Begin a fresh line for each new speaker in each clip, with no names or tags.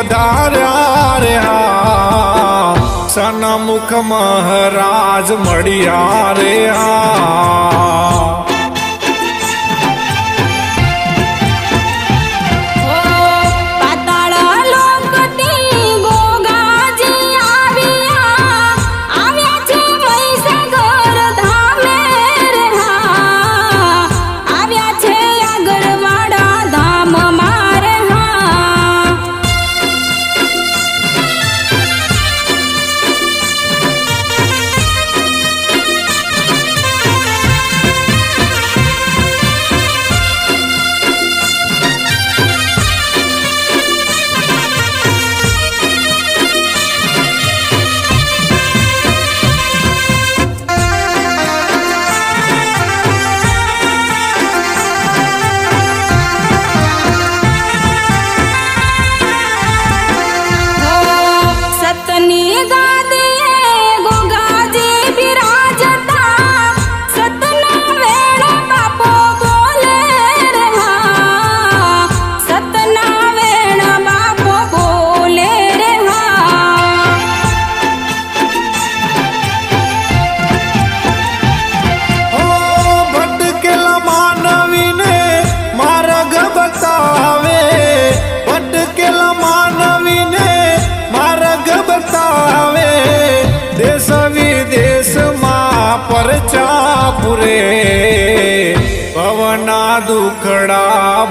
પધાર્યા રે હા સનમુખ મહારાજ મળ્યા રે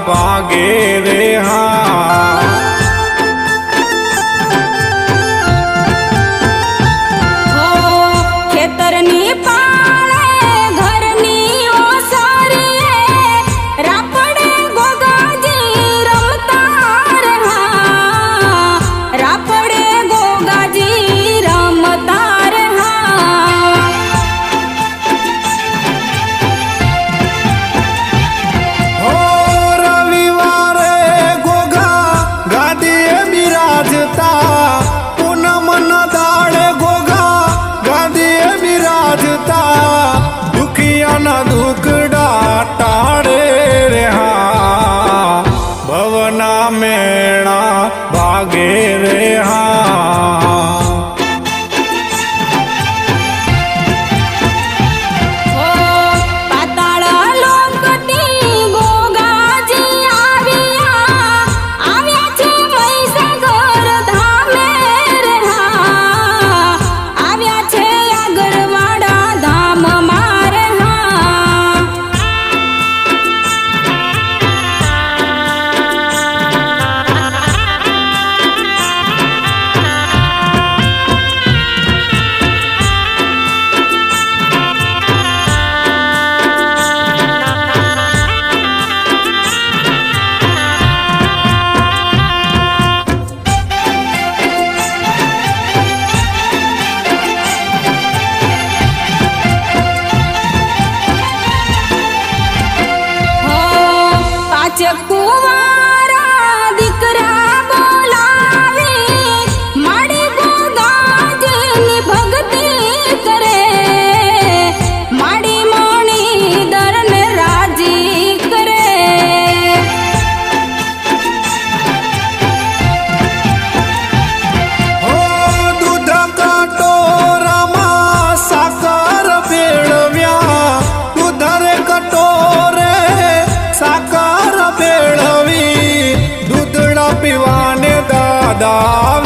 પાગે રે હા.
પીવાને દાદા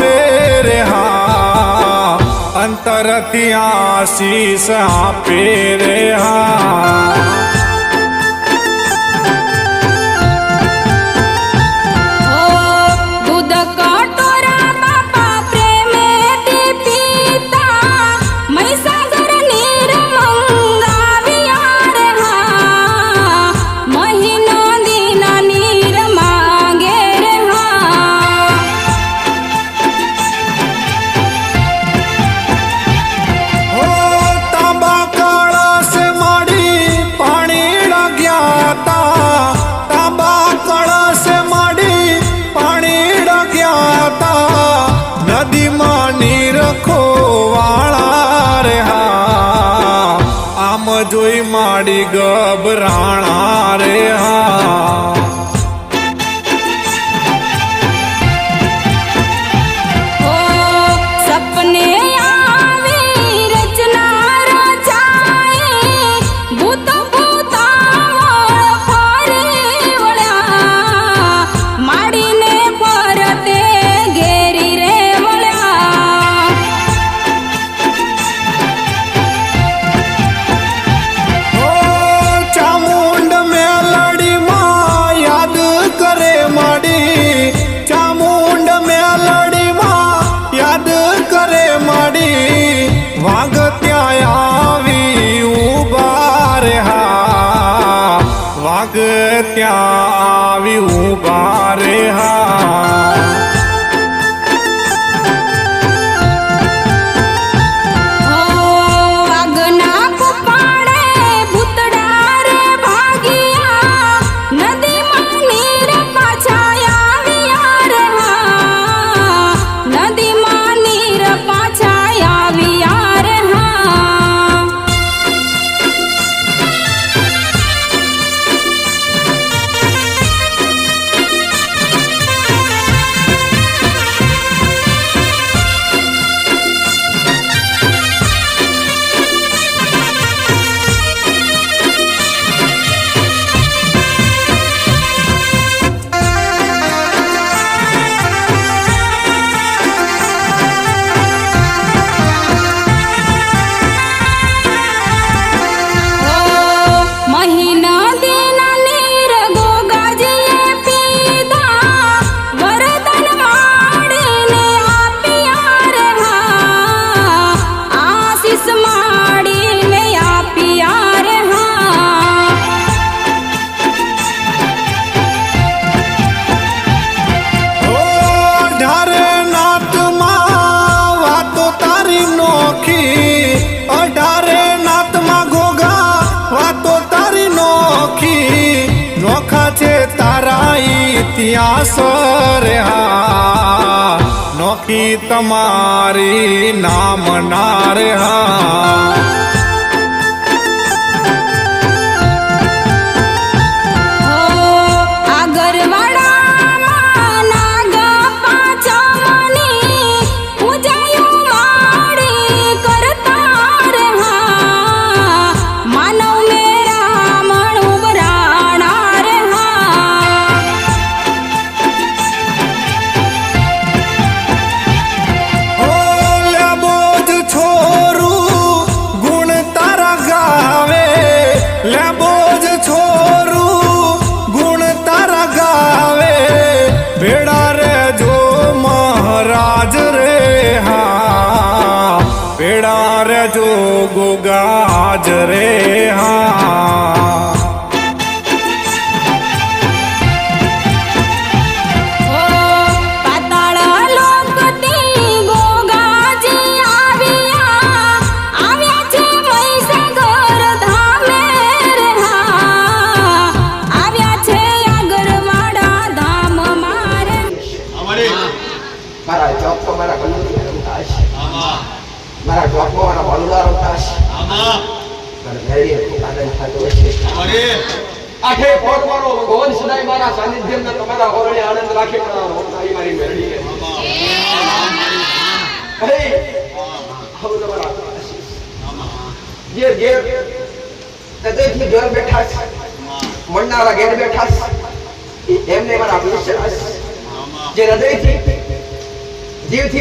રે હા અંતરથી આશીષ આપે રે હા ಮಾಡಿ ಗೋ તમારી નામ નાર હા.
રાખે પણ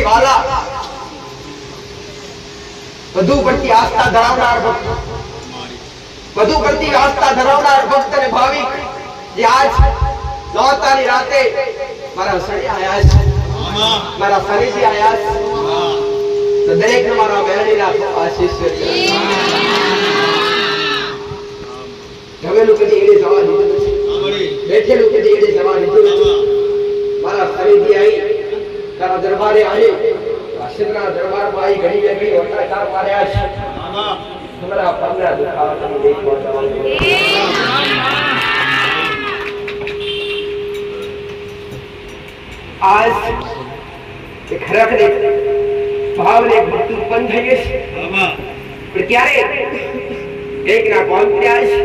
વાલા વધુ પડતી આસ્થા ધરાવનાર ભક્ત વધુ પડતી આસ્થા ધરાવનાર ભક્ત અને ભાવિક આજ નોતાની રાતે મારા સળી આયા છે. મારા ફરીથી આયા છે. તો દરેક મારા બહેણીના આશીષ જમેલું કદી એડે જવા દીધું નથી. બેઠેલું કદી એડે જવા દીધું મારા ફરીથી આવી, તારા દરબારે આવી વાસિંદ્રના દરબારમાં આવી ઘણી વેગળી વટાકાર માર્યા છે. તમારા પગના દુખાવા તમે દેખવા આજ કે ખરેખર એક ભાવને ભક્તિ ઉત્પન્ન થઈ છે પણ ત્યારે એકના કોલ કર્યા છે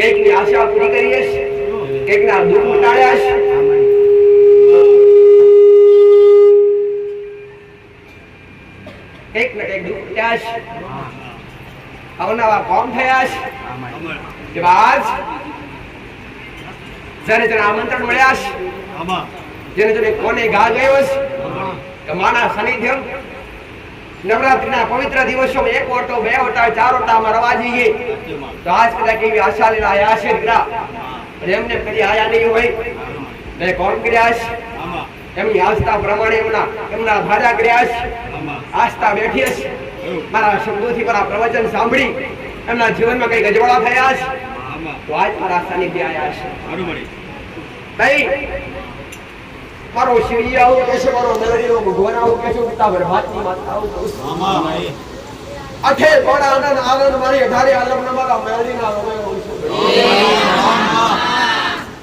એકની આશા પૂરી કરી છે એકના દુઃખ ઉતાર્યા છે એક ને એક દુઃખ ઉતાર્યા છે અવનવા કોમ થયા છે કે આજ જ્યારે જ્યારે આમંત્રણ મળ્યા છે આમાં જેને જોડે કોને ગા ગયો છે માના સાનિધ્યમ નવરાત્રિના પવિત્ર દિવસોમાં એક ઓટો બે ઓટા ચાર ઓટામાં રવા જઈએ. તો આજ કદાચ એવી આશા લઈને આયા છે દીકરા એમને કદી આયા નહીં હોય. બે કોણ કર્યા છે એમની આસ્થા પ્રમાણે એમના એમના ધારા કર્યા છે આસ્થા બેઠી છે મારા શબ્દોથી મારા પ્રવચન સાંભળી એમના જીવનમાં કઈ ગજવાળા થયા છે તો આજ મારા સાનિધ્ય આયા છે કઈ મારો શિવજી આવું કે છે મારો મેલડીનો ભગવાન આવું કે છે પિતા ભરભાતની માતા આવું મામા ભાઈ અઠે કોણ આનંદ આનંદ મારી અઢારે આલમ ન મારા મેલડીના ના હોઉં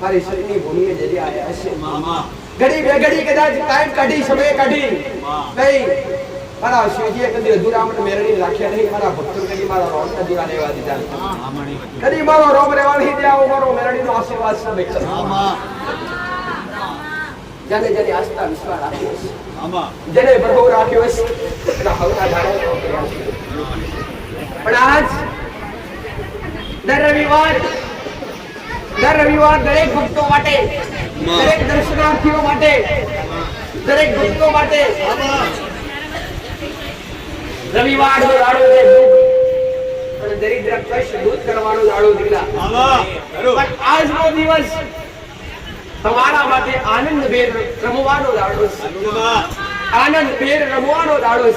મારી શરીરની ભૂમિએ જરી આયા છે ઘડી બે ઘડી કદાચ ટાઈમ કાઢી સમય કાઢી. નહીં. મારા શિવજીએ કદી અધુરામણ મેરણી રાખ્યા નહીં. મારા ભક્તો કદી મારા રોમ દીવા રહેવા દીધા. કદી મારો રોમ રહેવા નહીં. દ્યા મારો મેળવીનો આશીર્વાદ બેટા. જેને જેની આસ્થા વિશ્વાસ રાખ્યો છે જેને પ્રભુ રાખ્યો છે એના હવના ધારો પણ આજ દર રવિવાર દર રવિવાર દરેક ભક્તો માટે દરેક દર્શનાર્થીઓ માટે દરેક ભક્તો માટે રવિવાર નો દાડો એ દુઃખ અને દરિદ્ર કશ દૂર કરવાનો દાડો દીકરા પણ આજનો દિવસ તમારા માટે આનંદ ભેર રમવાનો દાડો આનંદ ભેર રમવાનો દાડો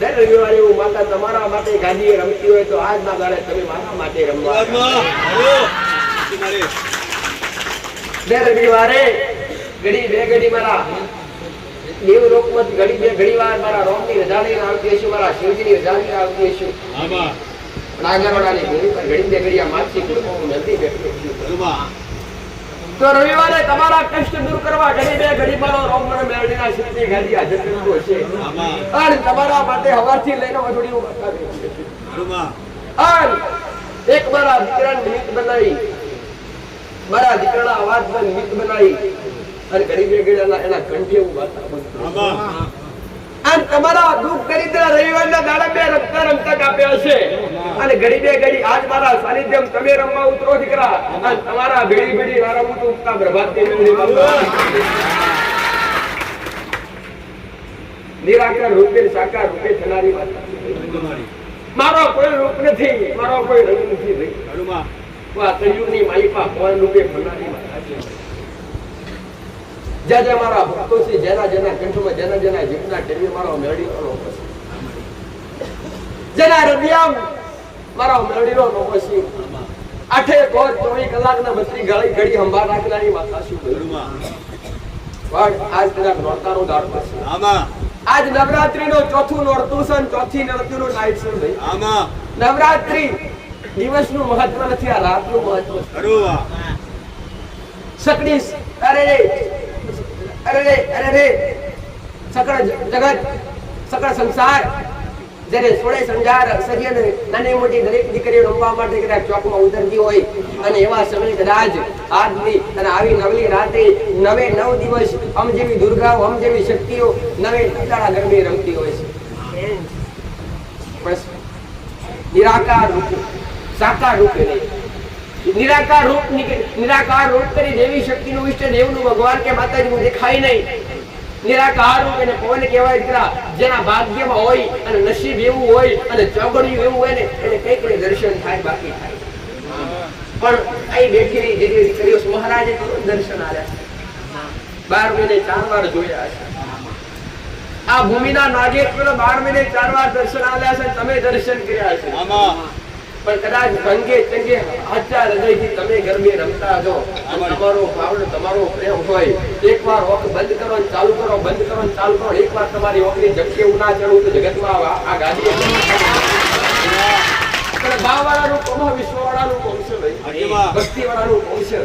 દર રવિવારે હું માતા તમારા માટે ગાદીએ રમતી હોય તો આજના દાડે તમે મારા માટે રમવા દર રવિવારે ઘડી બે ઘડી મારા દેવ લોકમત ઘડી બે ઘડી વાર મારા રોમની રજા લઈને આવતી હશું મારા શિવજીની રજા લઈને આવતી હશું. આગળવાળાની ભૂમિ પર ઘડી બે ઘડી આ માછી નથી બેઠી. તો રવિવારે તમારા કષ્ટ દૂર કરવા ઘડી બે ઘડી મારો રોમ મને મેળવીના શક્તિ ગાદી હાજર કરતો હશે અને તમારા માટે હવારથી લઈને વઢોડી ઊભા બતાવી એક મારા દીકરાને નિમિત્ત બનાવી, મારા દીકરાના અવાજમાં નિમિત્ત બનાવી, અને ઘડી બે ઘડી એના કંઠે ઊભા અને તમારા દુઃખ દરિદ્ર રવિવારના દાડા બે રમતા રમતા કાપ્યા છે. અને ઘડી બે ઘડી આજ મારા સાનિધ્યમ તમે રમવા ઉતરો દીકરા. અને તમારા ભેડી ભેડી મારા હું તો ઉગતા પ્રભાત દેવી નિરાકાર રૂપે સાકાર રૂપે થનારી વાત મારો કોઈ રૂપ નથી મારો કોઈ રંગ નથી આ કળિયુગની માલિકા ભગવાન રૂપે ફરનારી વાત જ્યાં જ્યાં મારા ભક્તો છે જેના જેના કંઠમાં જેના જેના જીવના ટેવી મારો મેળવીનો લોકો છે જેના હૃદયમ મારો મેળવીનો લોકો છે. આઠે કોર ચોવીસ કલાકના બત્રી ઘડી ઘડી સંભાળ રાખનારી માતા શું પણ આજ કદાચ નોરતાનો દાડો છે આજ નવરાત્રીનો ચોથું નોરતું છે ચોથી નોરતીનું નાઈટ છે ભાઈ. નવરાત્રી દિવસનું મહત્વ નથી આ રાતનું મહત્વ છે. અરે અરે અરે રે. સકળ જગત, સકળ સંસાર. જ્યારે સોળે સંજાર સરિયન નાની મોટી દરેક દીકરીઓ રમવા માટે કદાચ ચોકમાં ઉતરતી હોય અને એવા સમય કદાચ આજની અને આવી નવલી રાતે નવે નવ દિવસ અમ જેવી દુર્ગાઓ અમ જેવી શક્તિઓ નવે નવતાળા ગરબે રમતી હોય છે. બસ. નિરાકાર રૂપે, સાકાર રૂપે નહીં. નિરાકાર રૂપ નિરાકાર રૂપ કરી દેવી શક્તિનું ઈષ્ટ દેવનું ભગવાન કે માતાજીનું દેખાય નહીં. નિરાકાર રૂપ એને કોને કહેવાય દીકરા જેના ભાગ્યમાં હોય અને નસીબ એવું હોય અને ચોગડિયું એવું હોય ને, એને કંઈક કઈ દર્શન થાય, બાકી થાય. પણ અહીં બેઠેલી જે જે દીકરીઓ મહારાજે દર્શન આવ્યા બાર મહિને ચાર વાર જોયા છે આ ભૂમિના નાગેશ્વર બાર મહિને ચાર વાર દર્શન આલ્યા છે તમે દર્શન કર્યા છે. પણ કદાચ ભંગે ચંગે હાચા હૃદયથી તમે ગરબે રમતા છો તમારો ભાવનો તમારો પ્રેમ હોય એકવાર ઓખ બંધ કરો ને ચાલુ કરો બંધ કરો ને ચાલુ કરો એકવાર તમારી ઓખની ઝટકે એવું ના ચડવું તો જગતમાં આ ગાડી પણ ભાવવાળાનું કોમ વિશ્વવાળાનું કોમ છે ભાઈ. ભક્તિવાળાનું કોમ છે.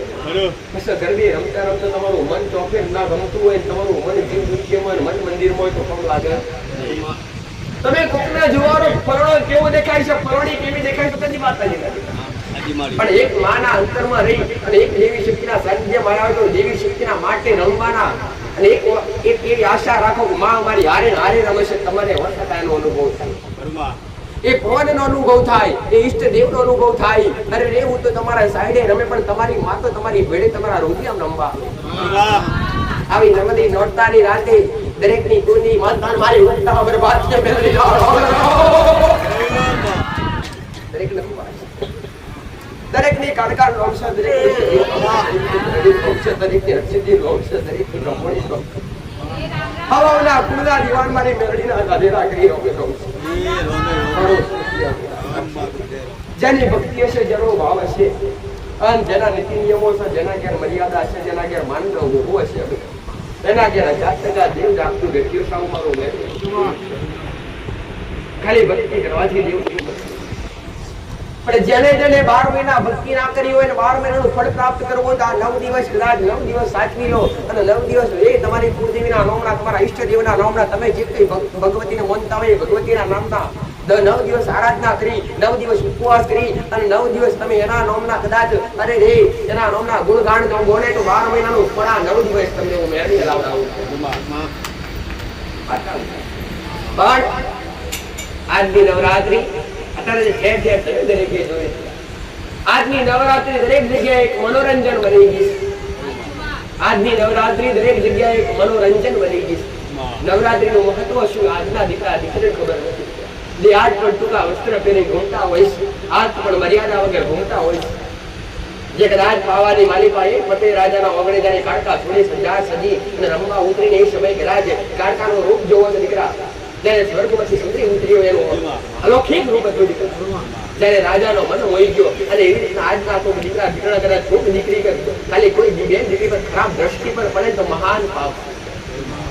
બસ ગરબે રમતા રમતા તમારું મન ચોફેર ના ગમતું હોય તમારું મન જીવ દુખ્ય હોય મન મંદિરમાં હોય તો કેમ લાગે. તમે કોકના જોવાનો પરણો કેવો દેખાય છે? પરણી કેવી દેખાય છે? તેની વાત નથી પણ એક માના અંતરમાં રહી અને એક દેવી શક્તિના સાનિધ્યમાં આવે તો દેવી શક્તિના માટે રમવાના અને એક એક એવી આશા રાખો કે માં અમારી હારે હારે રમે છે. તમારે એનો અનુભવ થાય. એ પવનનો અનુભવ થાય. એ ઈષ્ટ દેવનો અનુભવ થાય. અરે રે હું તો તમારા સાઈડે રમે પણ તમારી માં તો તમારી ભેડે તમારા રોટિયામ રમવા આવે. નર્મદી નોરતાની રાતે દરેકની કુની માતા મારી ઉત્તમ બરબાદ કે મેલડી દરેકને દરેકની કાળકાર રોમશે દરેકની રોમશે દરેકની રક્ષિતી રોમશે દરેકની રમણી રોમશે હવાના કુળના દીવાન મારી મેલડીના ગાધેરા કરી રોમે રોમશે જેની ભક્તિ હશે, જેનો ભાવ હશે. અને જેના નીતિ નિયમો છે જેના ઘેર મર્યાદા છે જેના ઘેર માનવ ઊભો હશે. દેવ દેવ પણ જેને જેને બાર મહિના ભક્તિ ના કરી હોય ને બાર મહિનાનું ફળ પ્રાપ્ત કરવું હોય તો આ નવ દિવસ કદાચ નવ દિવસ સાચવી લો અને નવ દિવસ એ તમારી કુળદેવીના નામના તમારા ઈષ્ટદેવના નામના તમે જે કંઈ ભગ- ભગવતીને મનતા હોય ભગવતીના નામના નવ દિવસ આરાધના કરી, નવ દિવસ ઉપવાસ કરી અને નવ દિવસ તમે એના નોમના કદાચ, અરે રે, એના નોમના ગુણગાન તો ગોણે તો બાર મહિનાનું, પણ આ નવ દિવસ તમને હું મેળવી લાવડાવું પણ આજની નવરાત્રી અત્યારે ઠેર ઠેર દરેકે જોઈ આજની નવરાત્રી દરેક જગ્યાએ એક મનોરંજન બની ગઈ આજની નવરાત્રી દરેક જગ્યાએ એક મનોરંજન બની ગઈ. નવરાત્રીનું મહત્વ શું આજના દીકરા, દીકરીને ખબર નથી. આજ પણ ટૂંકા વસ્ત્ર પહેરી ઘૂમતા છે. આજ પણ મર્યાદા વગર ઘૂમતા છે. જે કદાચ પાવાની માલિકા એ પતે રાજાના ઓગણે કાળકા છોડી સજા સજી અને રમવા ઉતરીને એ સમય કદાચ કાળકાનું રૂપ જોવો તો દીકરા, જ્યારે સ્વર્ગમાંથી સુધરી ઉતર્યો એનું અલૌકિક રૂપ હતું જ્યારે રાજાનો મન હોઈ ગયો અને એવી રીતના આજના કોઈ દીકરા દીકરા કદાચ છોક દીકરી કે ખાલી કોઈ બેન દીકરી પર ખરાબ દ્રષ્ટિ પર પડે તો મહાન પાપ.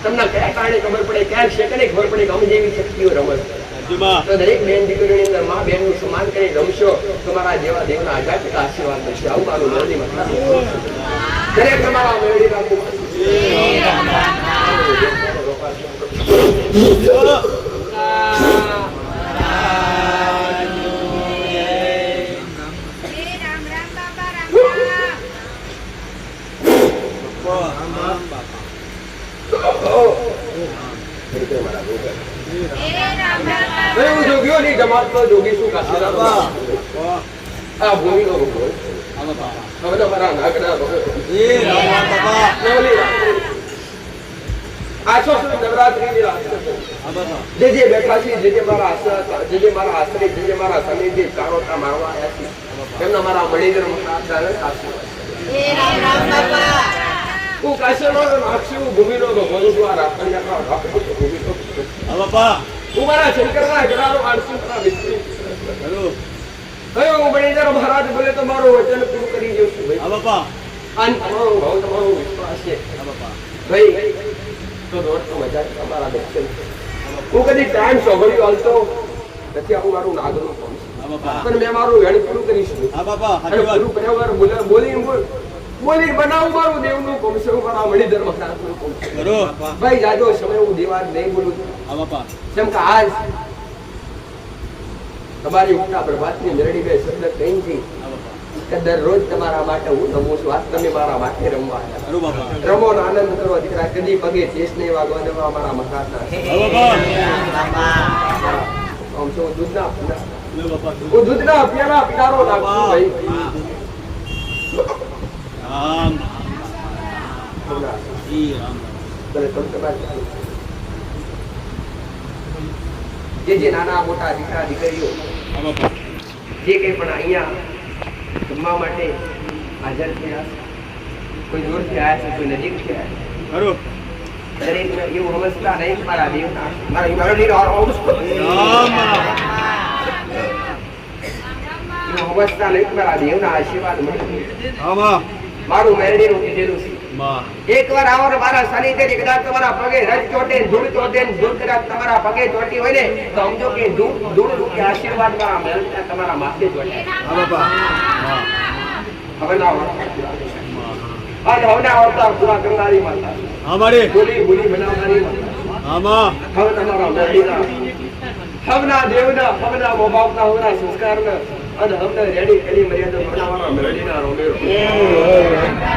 તમને કયા કારણે ખબર પડે? ક્યાં સેકન્ડે ખબર પડે કે અમે જેવી શક્તિઓ રમત તો દરેક બેન દીકરીની અંદરમાં બેનનું સન્માન કરી રમશો તમારા જેવા દેવના ના ટકા આશીર્વાદ મળશે આવું મારું મેળવી મતલબ દરેક તમારા મેળવી રાખવું
રામ રામ બાબા રામ રામ એ રામ રામ
હવે હું જોગ્યો નહીં જમાતનો જોગીશું કાશીરામ આ ભૂમિનો ભગવાન હવે તો મારા નાગના જે જે બેઠા છે જે જે મારા આશ્રય જે જે મારા આશ્રય જે જે મારા સાનિધ્ય ચારોટા મારવા આવ્યા છે એમના મારા મણિધર મહારાજના આશીર્વાદ છે. હું કાશીનો નાક્ષી ભૂમિનો ભગવાન છું આ રાખણિયાનો રાખો મારા શંકરના ઘરાનો આળસુ મારા હેલો. હવે હું મણિધર મહારાજ બોલે તો મારું વચન પૂરું કરી દઉં છું ભાઈ. અને તમારો ભાવ તમારો વિશ્વાસ છે. ભાઈ તો દોડ તો મજા તમારા દર્શન હું કદી ટાઈમ સોગળ્યો હાલતો નથી આવું મારું નાગનું પણ મેં મારું વેણ પૂરું કરીશું. બાપા પૂરું કર્યા બોલે- બોલી બોલ- બોલી બનાવું મારું દેવનું કોમ છે હું મારા ધર્મ મહારાજનું કોમ છે. ભાઈ જાજો સમય હું દેવાન નહીં બોલું છું. જેમ કે આજ તમારી ઉઠા પ્રભાતની મેરડી બે શબ્દ કઈ છે કે દરરોજ તમારા માટે હું રમું છું. આજ તમે મારા માટે રમવા રમો ને આનંદ કરો દીકરા. કદી પગે ચેસ નહીં વાગવા દેવા મારા મહારાજના હું દૂધના હું દૂધના પ્યાલા પીનારો નાખું ભાઈ. ચાલો. જે જે નાના મોટા દીકરા દીકરીઓ જે કંઈ પણ અહીંયા જમવા માટે હાજર થયા કોઈ દૂરથી આવ્યા છે કોઈ નજીકથી આવ્યા છે. દરેકને એવું સમજતા નહીં મારા દેવના. મારા મેળવીનો અંશ એવું સમજતા નહીં મારા દેવના આશીર્વાદ મળે. મારું મેરડીનું કીધેલું છે. એકવાર આવો મારા શનિ તે કદાચ તમારા પગે રજ ચોટે ધૂળ ચોટે ધૂળ કદાચ તમારા પગે ચોટી હોય ને તો સમજો કે ધૂળ ધૂળ રૂપે આશીર્વાદમાં તમારા માથે ચોટે. હવે ના અને હવના અવતાર પૂરા કરનારી માતા.
અમારે
બોલી બોલી બનાવનારી માતા.
આમાં
હવે તમારા મેરડીના હવના દેવના હવના મોબાપના હવના સંસ્કારના અને અમને રેડી એની મર્યાદા બનાવવાનો મેળવીના રોમેરો